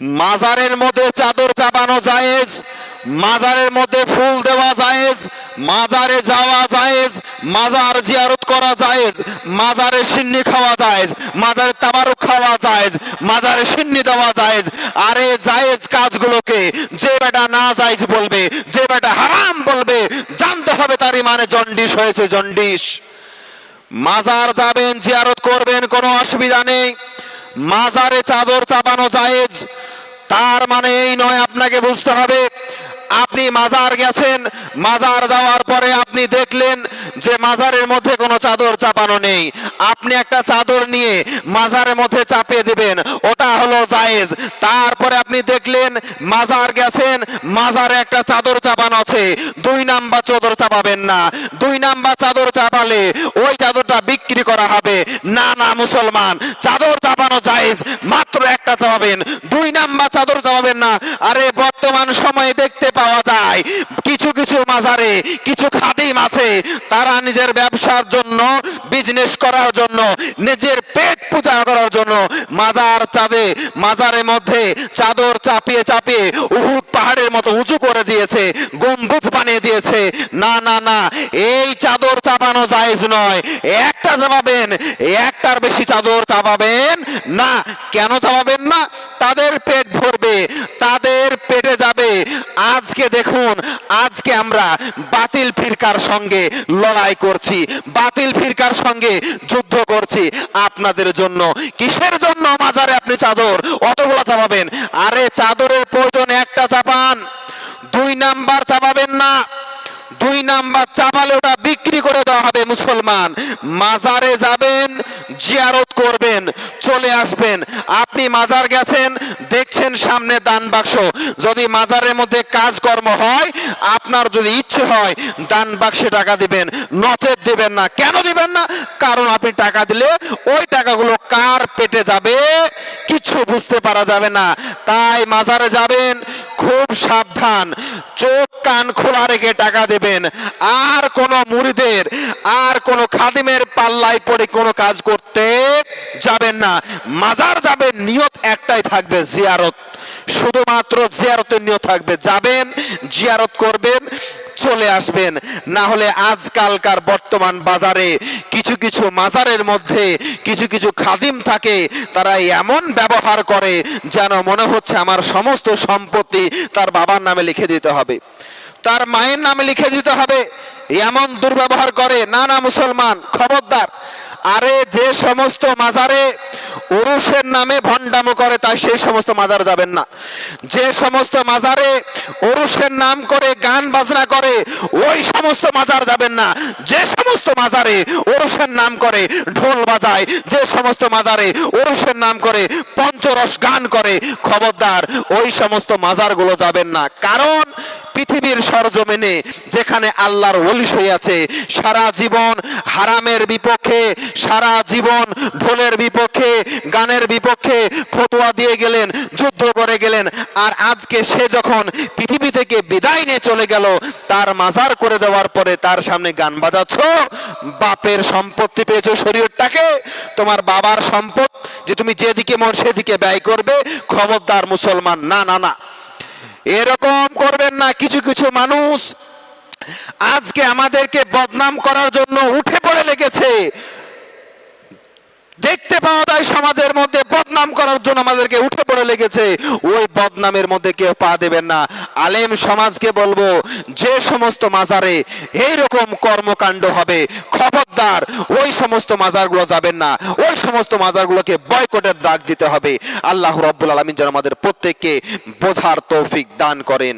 মাজারের মধ্যে চাদর চাপানো জায়েজ, মাজারের মধ্যে ফুল দেওয়া জায়েজ, মাজারে যাওয়া জায়েজ, মাজার জিয়ারত করা জায়েজ, মাজারে সিন্নি খাওয়া জায়েজ, মাজারে তাবারুক খাওয়া জায়েজ, মাজারে সিন্নি দেওয়া জায়েজ। আরে জায়েজ কাজগুলোকে যে বেটা না জায়েজ বলবে, যে বেটা হারাম বলবে, জানতে হবে তার ইমানে জন্ডিস হয়েছে, জন্ডিস। মাজার যাবেন, জিয়ারত করবেন, কোনো অসুবিধা নেই। মাজারে চাদর চাপানো জায়েজ তার মানে এই নয়, আপনাকে বুঝতে হবে। আপনি মাজার গেছেন, মাজার যাওয়ার পরে আপনি দেখলেন যে মাজারের মধ্যে কোনো চাদর চাপানো নেই। আপনি একটা চাদর নিয়ে মাজারের মধ্যে চাপিয়ে দিবেন, ওটা হলো জায়েজ। তারপরে আপনি দেখলেন মাজার গেছেন, মাজারে একটা চাদর চাপানো আছে। দুই নাম্বার চাদর চাপাবেন না। দুই নাম্বার চাদর চাপালে ওই চাদরটা বিক্রি করা হবে। না না, মুসলমান, চাদর চাপানো জায়েজ। মাত্র একটা চাপাবেন দুই নাম্বার চাদর চাপাবেন না। আরে, বর্তমান সময়ে দেখতে পাওয়া যায়। কিছু কিছু মাজারে, কিছু খাদিম আছে। তারা নিজের ব্যবসার জন্য বিজনেস করার জন্য, নিজের পেট পূজা করার জন্য মাজার চাঁদে, মাজারের মধ্যে চাদর চাপিয়ে চাপিয়ে উহুদ পাহাড়ের মতো উঁচু করে দিয়েছে। গম্বুজ বানিয়ে দিয়েছে। না না না, এই চাদর চাপানো জায়েজ নয়। একটা চাপাবেন, একটার বেশি চাদর চাপাবেন না। কেন চাপাবেন না? তাদের পেট ভরবে, তাদের পেটে যাবে। আজকে দেখুন, আজকে আমরা বাতিল ফিরকার সঙ্গে লড়াই করছি, বাতিল ফিরকার সঙ্গে যুদ্ধ করছি। আপনাদের জন্য, কিসের জন্য মাজারে আপনি চাদর? অতগুলো চাপাবেন। আরে, চাদরের প্রয়োজন একটা চাপান দুই নাম্বার চাপাবেন না। দুই নাম্বার চাপালে ওটা বিক্রি করে দেওয়া হবে মুসলমান। মাজারে যাবেন, জিয়ারত করবেন, চলে আসবেন। আপনি মাজার গেছেন, দেখছেন সামনে দান বাক্স। যদি মাজারের মধ্যে কাজকর্ম হয়, আপনার যদি ইচ্ছে হয়, দান বাক্সে টাকা দিবেন, নচেত দিবেন না। কেন দিবেন না? কারণ আপনি টাকা দিলে ওই টাকাগুলো কার পেটে যাবে? কিছু বুঝতে পারা যাবে না। তাই মাজারে যাবেন খুব সাবধান। চোখ, কান খোলা রেখে টাকা দেবেন। আর কোন মুড়িদের, আর কোন খাদিমের পাল্লায় পড়ে কোনো কাজ করতে যাবেন না। মাজার যাবেন নিয়ত একটাই থাকবে, জিয়ারত। শুধুমাত্র জিয়ারতের নিয়ত থাকবে। যাবেন, জিয়ারত করবেন, চলে আসবেন। না হলে আজকালকার বর্তমান বাজারে কিছু কিছু মাজারের মধ্যে কিছু কিছু খাদিম থাকে, তারা এমন ব্যবহার করে যেন মনে হচ্ছে আমার সমস্ত সম্পত্তি তার বাবার নামে লিখে দিতে হবে। তার মায়ের নামে লিখে দিতে হবে, এমন দুর্ব্যবহার করে, না না, মুসলমান, খবরদার। আরে যে সমস্ত মাজারে ওরুষের নামে ভণ্ডামো করে, তাই সেই সমস্ত মাজার যাবেন না। যে সমস্ত মাজারে ওরুষের নাম করে, গান বাজনা করে, ওই সমস্ত মাজার যাবেন না। যে সমস্ত মাজারে ওরুষের নাম করে ঢোল বাজায়, যে সমস্ত মাজারে ওরুষের নাম করে পঞ্চরস গান করে, খবরদার, ওই সমস্ত মাজারগুলো যাবেন না। কারণ পৃথিবীর সরজমিনে যেখানে আল্লাহর ওলিশ হইয়াছে সারা জীবন হারামের বিপক্ষে, সারা জীবন ঢোলের বিপক্ষে, গানের বিপক্ষে ফতোয়া দিয়ে গেলেন, যুদ্ধ করে গেলেন। আর আজকে সে যখন পৃথিবী থেকে বিদায় নিয়ে চলে গেল, তার মাজার করে দেওয়ার পরে তার সামনে গান বাজাচ্ছ, বাপের সম্পত্তি পেয়েছ শরীরটাকে তোমার বাবার সম্পদ যে তুমি যেদিকে মন সেদিকে ব্যয় করবে, খবরদার মুসলমান, না না না। এরকম করবেন না, কিছু কিছু মানুষ আজকে আমাদেরকে বদনাম করার জন্য উঠে পড়ে লেগেছে। দেখতে পাওয়া যায় সমাজের মধ্যে বদনাম করার জন্য আমাদেরকে উঠে পড়ে লেগেছে। ওই বদনামের মধ্যে কেউ পা দেবেন না। আলেম সমাজকে বলব, যে সমস্ত মাজারে এইরকম কর্মকাণ্ড হবে, খবরদার, ওই সমস্ত মাজারগুলো যাবেন না। ওই সমস্ত মাজারগুলোকে বয়কটের ডাক দিতে হবে। আল্লাহ রব্বুল আলমিন যেন আমাদের প্রত্যেককে বোঝার তৌফিক দান করেন।